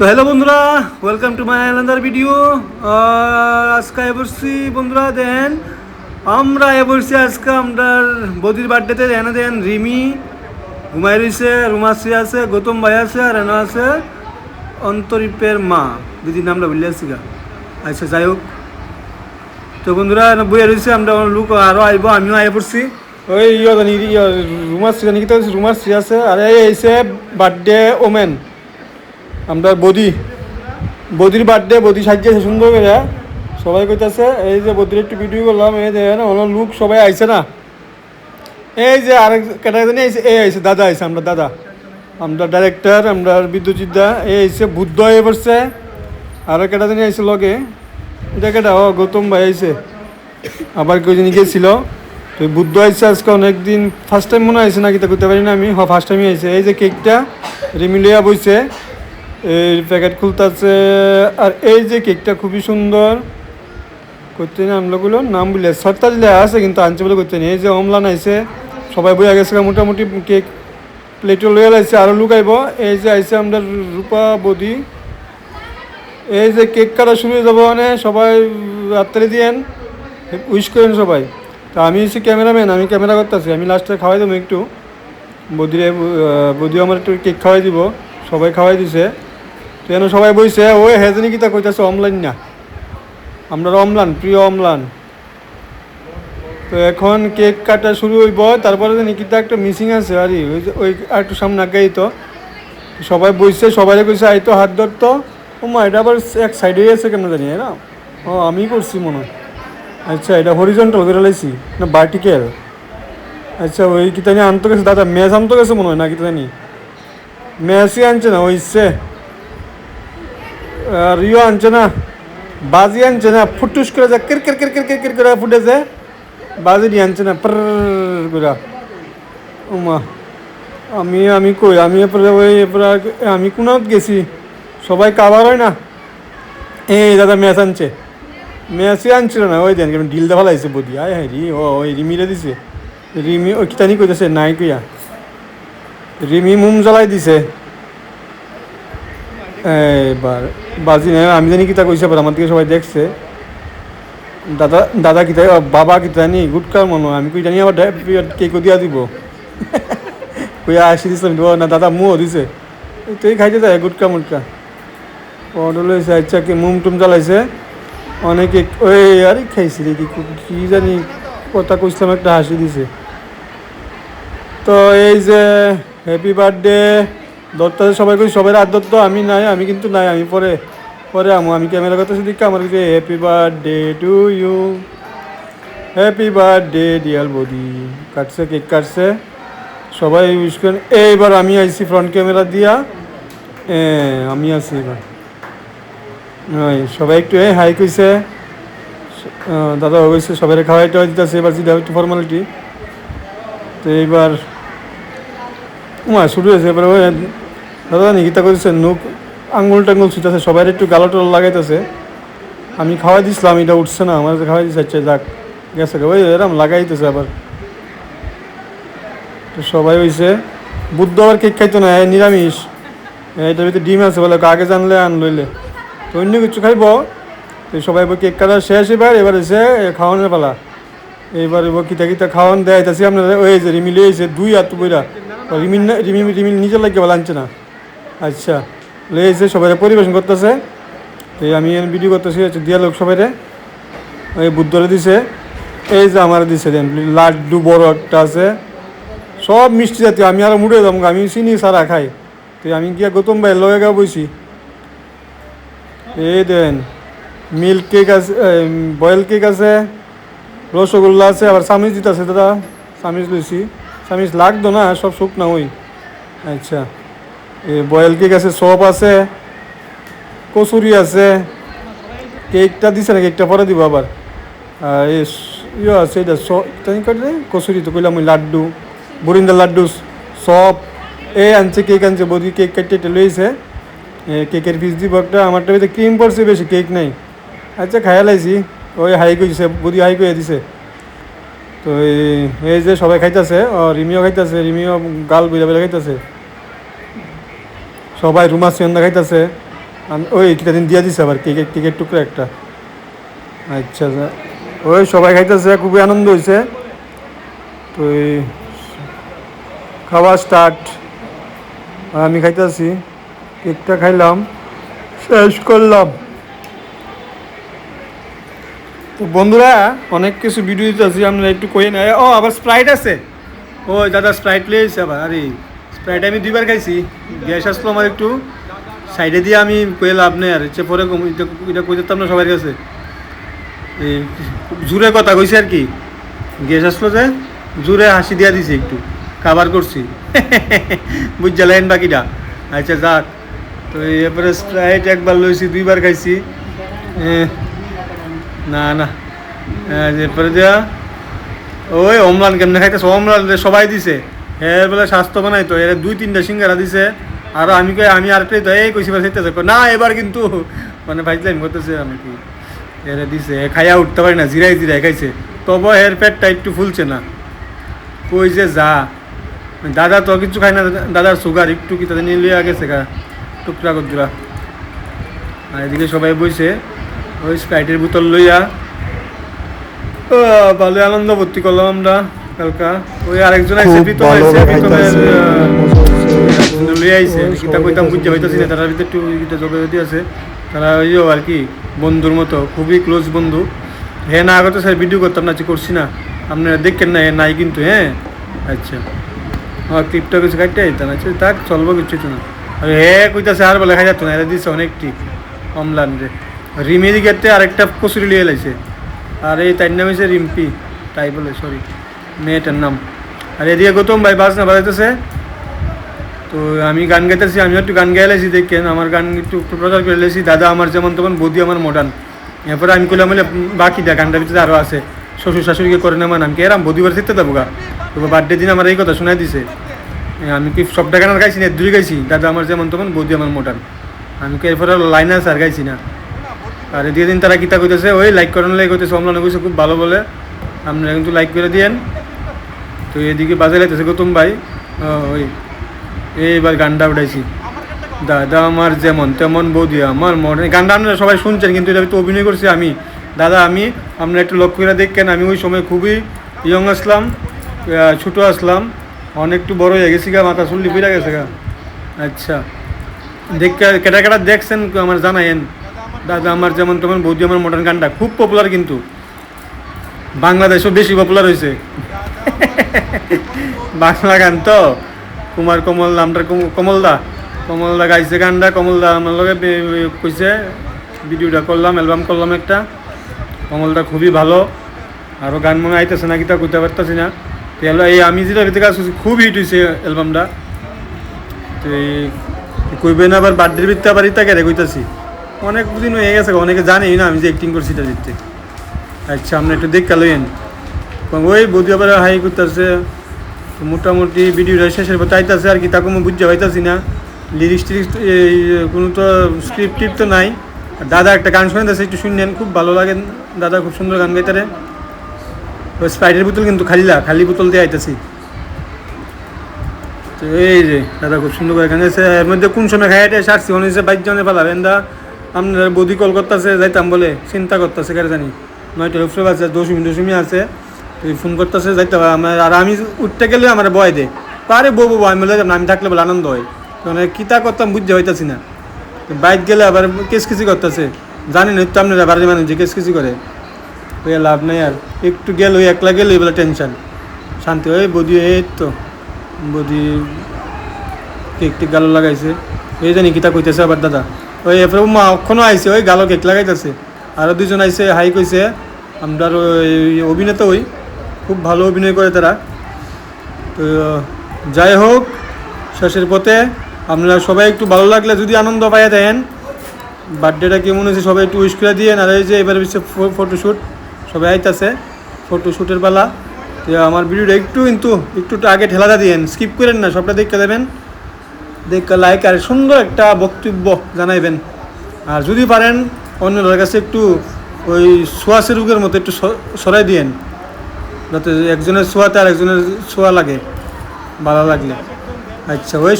তো হ্যালো বন্ধুরা welcome to my another video আজকে এবসি বন্ধুরা, দেন আমরা এবসি আজকে আমরা বদির বার্থডেতে দেন দেন, রিমি ঘুমাই রয়েছে রুমাশ্রী আছে, গৌতম ভাই আছে, আর এনা আছে, অন্তরীপের মা। দিদির নামটা বললে আসছি গা। আচ্ছা যাই হোক। তো বন্ধুরা বইয়া রয়েছে আমরা লোক আরও আইব, আমিও আই পড়ছি। ওই ইয়ে রুমাশ্রী জানি কি রুমাশ্রী আছে, আর এই এসে বার্থডে ওমেন আমরা বদি, বদির বার্থডে বদি সাজিয়েছে সুন্দর করে। সবাই কইতাছে, এই যে বদির একটু ভিডিও করলাম, এই যে, না লোক সবাই আইছে না। এই যে আরেক ক্যাটাগরি আইছে এই আইছে, দাদা আইছে, আমরা দাদা। আমরা ডাইরেক্টর আমরা বিদ্যুৎ দা, এই আইছে, বুদ্ধ হয়ে পড়ছে। আরও ক্যাটাগরি আইছে লগে। এটা কেটা? ও, গৌতম ভাই আইছে। আবার কেউ জানি গেছিল। তো বুদ্ধ আইছে আজকে অনেকদিন ফার্স্ট টাইম মনে হয়েছে নাকি তা করতে পারি না আমি। ফার্স্ট টাইমই আইছে। এই যে কেকটা রিমিলিয়া বইছে। এই প্যাকেট খুলতেছে, আর এই যে কেকটা খুবই সুন্দর। করতে নামলোগুলো নাম বলে সত্তা দিলে আছে, কিন্তু আনছে বলে করতে এই যে অমলান আইছে, সবাই বই গেছে মোটামুটি কেক প্লেটও লয়ে লাইছে আরও লুকাইব। এই যে আইছে আমরা রূপা বদি। এই যে কেক কাটা শুরু হয়ে যাব মানে সবাই রাত্রে দিয়েন, উইশ করেন সবাই। তা আমি হচ্ছে ক্যামেরাম্যান, আমি ক্যামেরা করতেছি, আমি লাস্টে খাওয়াই দেবো একটু। বদিরে বদিও আমার একটু কেক খাওয়াই দিব, সবাই খাওয়াই দিছে। এনে সবাই বইছে, ওই হেজনি কিতা কইতাছে অমলাইন না। আমরা অমলান, প্রিয় অমলান। তো এখন কেক কাটা শুরু হইব, তারপরে জানি কিতা একটা মিসিং আছে, আর, ওই ওই একটু সামনে আগাই তো সবাই বইছে সবাই কইছে আই তো হাত ধরতো ও মা এটা আবার এক সাইডে আছে কেন জানি না ও, আমি করছি মনে হয়। আচ্ছা এটা হরিজন্টাল করে লাইছি, না ভার্টিক্যাল আচ্ছা ওই কিতানি আনতে গেছে, দাদা ম্যাচ আনতে গেছে মনে হয় না কিতা জানি? ম্যাচই আনছে না, ওই ইচ্ছে। আর ইও আনছে না বাজি আনছে না ফুটুস করে যা কির কির কির কির কির কির করে ফুটেছে বাজি নিয়ে আনছে না পর, করে। ওমা আমি আমি কই, আমি এরপরে ওই এরপরে আমি কোনাত গেছি? সবাই কাবার হয় না? এই দাদা ম্যাচ আনছে। ম্যাচই আনছিল না, ওই দেন ডিল দেখা লাগছে বদি। আয় হ্যাঁ রি, ও, ওই রিমিরে দিছে। রিমি, ওই কিতানি কইতেছে, নাই কইয়া। রিমি মুম জ্বলাই দিছে। এবার বাজি নেই আমি জানি কিতা কইছে আমার থেকে সবাই দেখছে। দাদা দাদা কিতা বাবা কিতা নি গুটকার মনে। আমি কই জানি আবার কেক দিয়া দিব? কইয়া আসি দিছিলাম, দিব। না, দাদা মুও দিছে। তুই খাইতে যায় গুটকা মুটকা। অর্ডার লইছে আচ্ছা কি মুম টুম জ্বালাইছে। অনেকে, ওই, আরে খাইছি রে, কি কি জানি কথা কইছিলাম, একটা হাসি দিছে। তো এই যে হ্যাপি বার্থডে দত্তাতে সবাই কই সবাই হাত দত্ত আমি নাই আমি কিন্তু নাই আমি পরে পরে আমো আমি ক্যামেরা করতেছি দিকে আমার কিছু happy birthday to you happy birthday dear body কাটছে কেক কাটছে। সবাই উইশ করেন এইবার আমি আইছি ফ্রন্ট ক্যামেরা দিয়া। এ, আমি আছি এবার। সবাই একটু এই হাই কইছে। দাদা কইছে সবাই খাওয়াই টাওয়াই দিতেছে এবার যেটা একটু ফর্মালিটি তো এইবার মা শুরু হয়েছে, এবার ওই দাদা নিকিতা করছে নুক, আঙ্গুল টাঙ্গুল ছুটাছে, সবাই একটু গালো টালো লাগাইতেছে। আমি খাওয়াই দিছিলাম, এটা উঠছে না, আমার খাওয়াই দিচ্ছে যাক, গেছে। ওই এরম লাগাইতেছে আবার। তো সবাই হইছে, বুদ্ধ আবার কেক খাইতো না নিরামিষ। এটার ভিতরে ডিম আছে বলে, আগে জানলে আন লইলে। তো অন্য কিছু খাইব। তো সবাই কেক কাটা শেষ এবার এবার এসে খাওয়ানোর পালা। এইবার কিতা কিতা খাওয়ান দেয় তাছি আপনার। ওই যে রিমি লিয়েছে দুই হাত বইরা রিমিন না- রিমি রিমি নিজের লাগে বলে আনছে না। আচ্ছা লিয়েছে সবাই পরিবেশন করতেছে এই আমি ভিডিও করতেছি, হচ্ছে দিয়া লোক সবাই ওই বুদ্ধরে দিছে, এই যে আমার দিছে দেন, লাড্ডু বড় একটা আছে। সব মিষ্টি জাতীয়, আমি আরও মুড়ে যাব আমি চিনি সারা খাই। তো আমি গিয়া গৌতম ভাই লয়ে গা বইছি। এই দেন, মিল্ক কেক আছে বয়েল কেক আছে, রসগোল্লা আছে, আবার সামিজ দিতে আছে দাদা সামিজ লইছি। সামিজ লাগতো না সব শুক না ওই। আচ্ছা। এই বয়েল কেক আছে সব আছে কচুরি আছে। কেকটা দিছে না কেকটা পরে দিব আবার। এই ইয়ে আছে এটা তাই কাটলে কচুরি তো কইলাম ওই লাড্ডু বরিন্দার লাড্ডু সব এ আনছে কেক আনছে বদি কেক কাটতে এটা লইছে। এ, কেকের পিস দিব একটা আমারটা ক্রিম পড়ছে বেশি কেক নাই। আচ্ছা খাইয়া লাইছি। ওই হাই কইছে বদি হাই কইয়া দিছে। তো এই- যে সবাই খাইতেছে রিমিও খাইতেছে, রিমিও গাল বুঝা বেলা খাইতেছে। সবাই রুমা সিয়ন্দা খাইতেছে। ওই কিটা দিন দিয়া দিছে আবার কেকের কেকের টুকরা একটা। আচ্ছা। ওই সবাই খাইতেছে, খুবই আনন্দ হয়েছে তো খাওয়া স্টার্ট আমি খাইতেছি, কেকটা খাইলাম, শেষ করলাম। তো বন্ধুরা, অনেক কিছু ভিডিও দিতেছি আমরা একটু কই না ও, আবার স্প্রাইট আছে। ও, দাদা স্প্রাইট লিয়েছে আবার। আরে স্প্রাইট আমি দুইবার খাইছি। গ্যাস আসলো আমার একটু। সাইডে দিয়ে আমি কয়ে লাভ নেই আর হচ্ছে পরে এটা কই দিতাম না সবার কাছে। এই জুড়ে কথা কইছি আর কি। গ্যাস আসলো যে, জুড়ে হাসি দিয়া দিছি একটু। খাবার করছি। বুঝছিলেন বাকিটা। আচ্ছা যাক। তো এরপরে স্প্রাইট একবার লইছি, দুইবার খাইছি। না না। হ্যাঁ, এরপরে দেয়া ওই অমলান কেমনে খাইতেছে? অমলান সবাই দিছে। এর বলে স্বাস্থ্য বানাই তো এর দুই তিনটা সিঙ্গারা দিছে। আর আমি কই আমি আর তো এই কইছি খাইতেছে কই, না এবার কিন্তু মানে ভাইজলাম করতেছে আমি কি। এর দিছে খাইয়া উঠতে পারি না জিরাই জিরাই খাইছে। তবে এর পেটটা একটু ফুলছে না। কই যে যা। দাদা তো কিছু খায় না দাদার সুগার একটু কি তাদের নিয়ে লিয়ে গেছে গা টুকরা আর এদিকে সবাই বইছে। ওই স্প্রাইটের বোতল লইয়া। ভালো আনন্দ ভর্তি করলাম আমরা কালকা। ওই আরেকজন লইয়া আইছে। কিতা কইতাম বুঝতে খাইছে। পাইতাছি না তারা ভিতরে একটু এটা যোগাযোগ আছে। তারা ওই আর কি বন্ধুর মতো খুবই ক্লোজ বন্ধু। হ্যাঁ না করতে স্যার ভিডিও করতাম না করছি না। আপনারা দেখেন না হ্যাঁ নাই কিন্তু হ্যাঁ? আচ্ছা। আমার ক্লিপটা কিছু কাটতে আচ্ছা তাক চলবো কিছু না। আর হে কইতাছে আর বলে খাই যাতো না এরা দিচ্ছে অনেক ঠিক অমলান রে। রিমি দিকে আরেকটা কচুরি লিয়ে লাইছে। আর এই তার নাম হচ্ছে রিম্পি, তাই বলে সরি মেয়েটার নাম। আর এদিকে গৌতম ভাই বাজনা বাজাইতেছে। তো আমি গান গাইতেছি, আমিও একটু গান গাইলেছি দেখেন আমার গান একটু প্রচার করে লেছি দাদা আমার যেমন তেমন, বৌদি আমার মডার্ন এরপরে আমি কইলাম বলে বাকিটা গানটার ভিতরে আরও আছে। শ্বশুর শাশুড়িকে করে নেওয়া নাম কি এরাম বৌদিবার শিখতে দেবো গা? তো বার্থডে দিন আমার এই কথা শোনাই দিছে। আমি কি সবটা গান আর গাইছি না, দুই গাইছি? দাদা আমার যেমন তেমন, বৌদি আমার মডার্ন আমি কি এরপরে লাইন আছে আর গাইছি না? আর দিয়ে দিন তারা কিতা কইতেছে, ওই লাইক করানো লাগে কইতেছে অমলানো কইছে খুব ভালো বলে। আপনারা কিন্তু লাইক করে দিয়েন। তো এদিকে বাজে লাইতেছে গৌতম ভাই ওই এইবার গানটা উঠাইছি। দাদা আমার যেমন তেমন বৌদি আমার মনে গানটা আপনারা সবাই শুনছেন, কিন্তু এটা তো অভিনয় করছি আমি। দাদা, আমি, আপনারা একটু লক্ষ্য করে দেখেন, আমি ওই সময় খুবই ইয়ং আসলাম ছোটো আসলাম অনেকটু বড় হয়ে গেছি গা, মাথা চুল্লি ফিরে গেছে গা। আচ্ছা দেখ, কেটা কেটা দেখছেন, আমার জানাইন দাদা আমার যেমন তেমন বৌদি আমার মডার্ন গানটা খুব পপুলার কিন্তু। বাংলাদেশও বেশি পপুলার হয়েছে বাংলা গান তো। কুমার কমল নামটা কম- কমলদা কমলদা গাইছে গানটা। কমলদা আমার লগে কইছে ভিডিওটা করলাম অ্যালবাম করলাম একটা। কমলদা খুবই ভালো। আরও গান মনে আইতেছে না কিতা কইতে পারতেছি না। তো এই আমি যেটা ভিতরে কাজ করছি, খুব হিট হয়েছে অ্যালবামটা তো এই কইবে না আবার বার্থডের ভিত্তি আবার ইতা কেটে কইতাছি? অনেক দিন হয়ে গেছে অনেকে জানেই না আমি যে অ্যাক্টিং করছি এটা দিতে আচ্ছা আপনি একটু দেখতে লইন ওই বৌদি আবার হাই করতেছে মোটামুটি ভিডিওটা শেষের পর চাইতেছে আর কি, তাকে আমি বুঝতে পাইতাছি না। লিরিক্স টিরিক্স কোনো তো স্ক্রিপ্ট তো নাই। দাদা একটা গান শুনে একটু শুনলেন খুব ভালো লাগে। দাদা খুব সুন্দর গান গাইতারে ওই স্প্রাইটের বোতল কিন্তু খালি খালিলা খালি বোতল দিয়ে আইতাছি। তো এই যে, দাদা খুব সুন্দর করে গান গাইছে। এর মধ্যে কোন সময় খাই এটা সারছি হচ্ছে বাইক জনে পালাবেন দা। আপনার বৌদি কল করতেছে, যাইতাম বলে, চিন্তা করতেছে, কারে জানি। নয়টা উপরে আছে দশমি দশমি আছে, তো ফোন করতেছে যাইতে হবে আমার আর আমি উঠতে গেলে আমার বয় দে পারে বউ বউ আমি বলে আমি থাকলে বলে আনন্দ হয়। মানে কিতা করতাম বুঝতে হইতাছি না। বাইক গেলে আবার কেসকিসি করতেছে। জানি না তো আপনারা বাড়ির মানুষ যে কেসকিসি করে। ওই লাভ নাই আর। একটু গেল ওই একলা গেলে বলে টেনশন। শান্তি ওই বদি, এই তো। বদি কেক টেক গালো লাগাইছে। এই জানি কিতা কইতেছে আবার দাদা। ওই এরপরে মা অক্ষণও আইসে ওই গালো কেক লাগাইতেছে। আরও দুজন আইসে হাই কইছে আমরা ওই অভিনেতা ওই, খুব ভালো অভিনয় করে তারা। তো, যাই হোক, শেষের পথে আপনারা সবাই একটু ভালো লাগলে যদি আনন্দ পাইয়া দেন বার্থডেটা কেমন হয়েছে সবাই একটু উইশ করে দিয়ে আর এই যে এবার হচ্ছে ফটোশ্যুট সবাই আইতাছে ফটোশ্যুটের বেলা তো, আমার ভিডিওটা একটু, কিন্তু একটু আগে ঠেলাটা দিয়েন স্কিপ করেন না, সবটা দেখতে দেবেন। দেখে লাইক আর সুন্দর একটা বক্তব্য জানাইবেন। আর যদি পারেন অন্যদের কাছে একটু ওই সোয়াশে রোগের মতো একটু সরাই দিয়েন। যাতে একজনের সোয়াতে আর একজনের সোয়া লাগে, ভালো লাগলে। আচ্ছা ওই